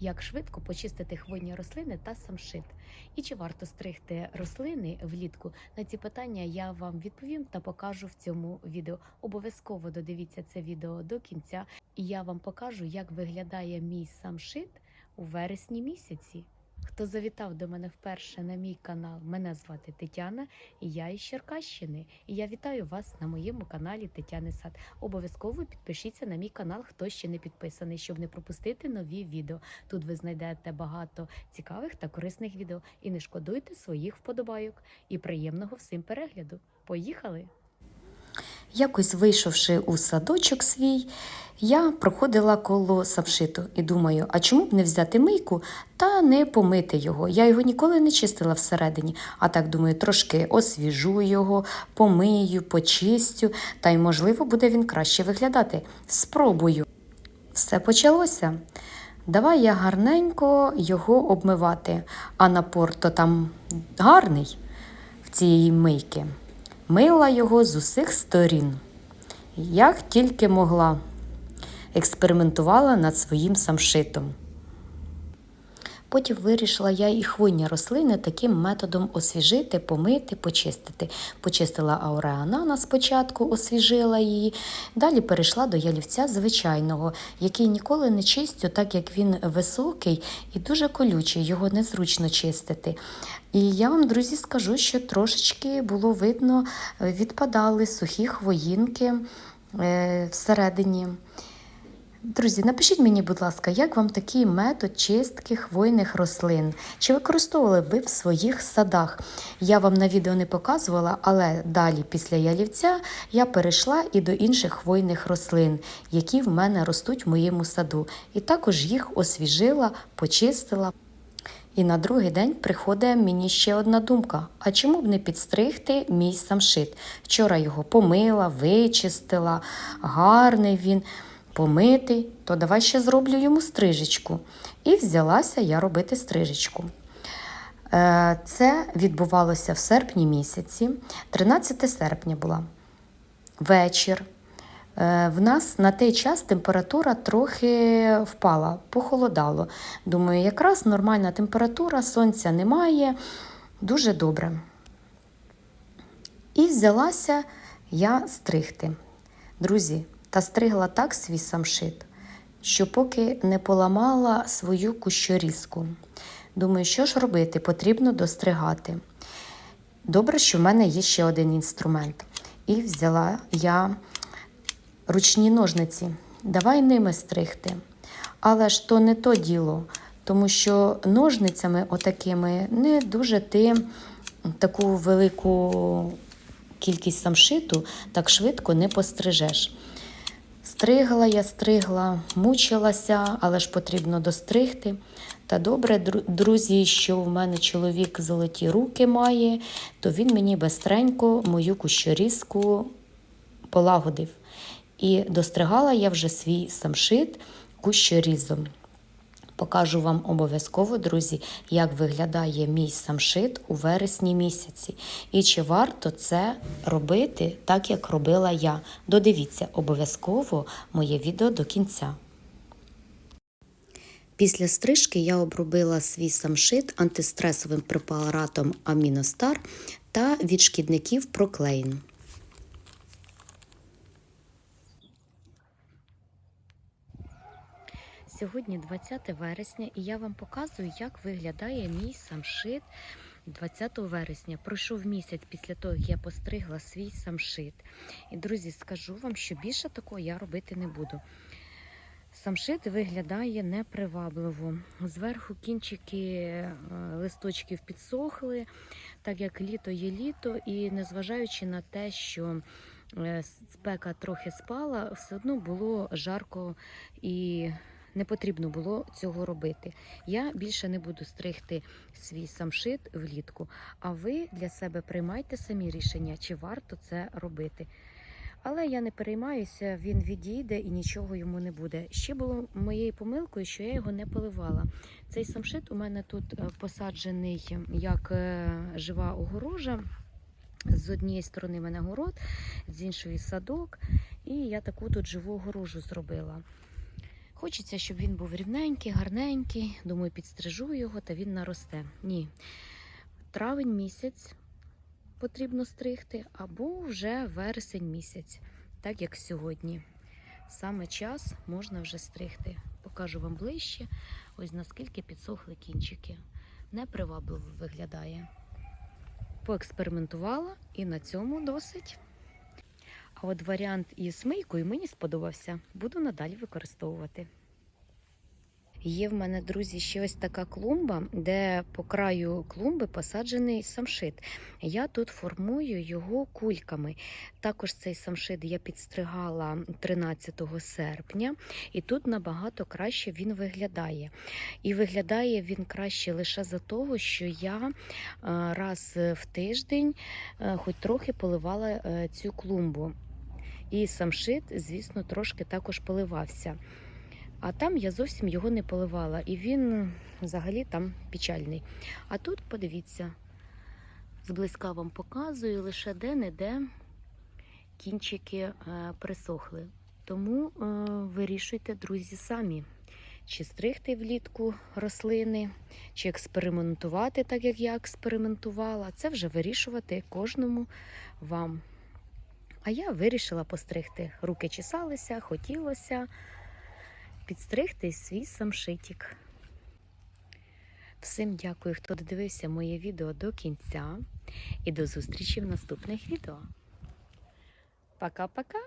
як швидко почистити хвойні рослини та самшит. І чи варто стригти рослини влітку? На ці питання я вам відповім та покажу в цьому відео. Обов'язково додивіться це відео до кінця, і я вам покажу, як виглядає мій самшит у вересні місяці. Хто завітав до мене вперше на мій канал, мене звати Тетяна, і я із Черкащини. І я вітаю вас на моєму каналі Тетяни Сад. Обов'язково підпишіться на мій канал, хто ще не підписаний, щоб не пропустити нові відео. Тут ви знайдете багато цікавих та корисних відео. І не шкодуйте своїх вподобайок. І приємного всім перегляду. Поїхали! Якось вийшовши у садочок свій, я проходила коло самшиту і думаю, а чому б не взяти мийку та не помити його? Я його ніколи не чистила всередині, а так думаю, трошки освіжу його, помию, почистю, та й, можливо, буде він краще виглядати. Спробую. Все почалося. Давай я гарненько його обмивати, а напор то там гарний в цієї мийки. Мила його з усіх сторін, як тільки могла, експериментувала над своїм самшитом. Потім вирішила я і хвойні рослини таким методом освіжити, помити, почистити. Почистила ауреанана спочатку, освіжила її. Далі перейшла до ялівця звичайного, який ніколи не чистю, так як він високий і дуже колючий, його незручно чистити. І я вам, друзі, скажу, що трошечки було видно, відпадали сухі хвоїнки е, всередині. Друзі, напишіть мені, будь ласка, як вам такий метод чистки хвойних рослин? Чи використовували ви в своїх садах? Я вам на відео не показувала, але далі, після ялівця, я перейшла і до інших хвойних рослин, які в мене ростуть в моєму саду. І також їх освіжила, почистила. І на другий день приходить мені ще одна думка: а чому б не підстригти мій самшит? Вчора його помила, вичистила, гарний він, помитий, то давай ще зроблю йому стрижечку. І взялася я робити стрижечку. Е, Це відбувалося в серпні місяці, 13 серпня була вечір. Е, В нас на той час температура трохи впала, похолодало. Думаю, якраз нормальна температура, сонця немає, дуже добре. І взялася я стригти. Друзі, та стригла так свій самшит, що поки не поламала свою кущорізку. Думаю, що ж робити? Потрібно достригати. Добре, що в мене є ще один інструмент. І взяла я ручні ножниці. Давай ними стригти. Але ж то не то діло, тому що ножницями отакими не дуже ти таку велику кількість самшиту так швидко не пострижеш. Стригла я, стригла, мучилася, але ж потрібно достригти. Та добре, друзі, що в мене чоловік золоті руки має, то він мені бестренько мою кущорізку полагодив. І достригала я вже свій самшит кущорізом. Покажу вам обов'язково, друзі, як виглядає мій самшит у вересні місяці. І чи варто це робити так, як робила я. Додивіться обов'язково моє відео до кінця. Після стрижки я обробила свій самшит антистресовим препаратом Аміностар та від шкідників Проклейн. Сьогодні 20 вересня, і я вам показую, як виглядає мій самшит 20 вересня. Пройшов місяць після того, як я постригла свій самшит. І, друзі, скажу вам, що більше такого я робити не буду. Самшит виглядає непривабливо. Зверху кінчики е, листочків підсохли, так як літо є літо, і незважаючи на те, що е, спека трохи спала, все одно було жарко і не потрібно було цього робити. Я більше не буду стригти свій самшит влітку, а ви для себе приймайте самі рішення, чи варто це робити. Але я не переймаюся, він відійде і нічого йому не буде. Ще було моєю помилкою, що я його не поливала. Цей самшит у мене тут е, посаджений як е, жива огорожа. З однієї сторони в мене город, з іншої садок, і я таку тут живу огорожу зробила. Хочеться, щоб він був рівненький, гарненький. Думаю, підстрижу його та він наросте. Ні. Травень місяць потрібно стригти, або вже вересень місяць, так як сьогодні. Саме час можна вже стригти. Покажу вам ближче, ось наскільки підсохли кінчики. Непривабливо виглядає. Поекспериментувала і на цьому досить. А от варіант із мийкою мені сподобався. Буду надалі використовувати. Є в мене, друзі, ще ось така клумба, де по краю клумби посаджений самшит. Я тут формую його кульками. Також цей самшит я підстригала 13 серпня, і тут набагато краще він виглядає. І виглядає він краще лише за того, що я е, раз в тиждень е, хоч трохи поливала е, цю клумбу. І самшит, звісно, трошки також поливався. А там я зовсім його не поливала, і він взагалі там печальний. А тут, подивіться, зблизька вам показую, лише де-не-де кінчики е, присохли. Тому е, вирішуйте, друзі, самі, чи стригти влітку рослини, чи експериментувати, так як я експериментувала. Це вже вирішувати кожному вам. А я вирішила постригти. Руки чесалися, хотілося підстригти свій самшитік. Всім дякую, хто додивився моє відео до кінця. І до зустрічі в наступних відео. Пока-пока!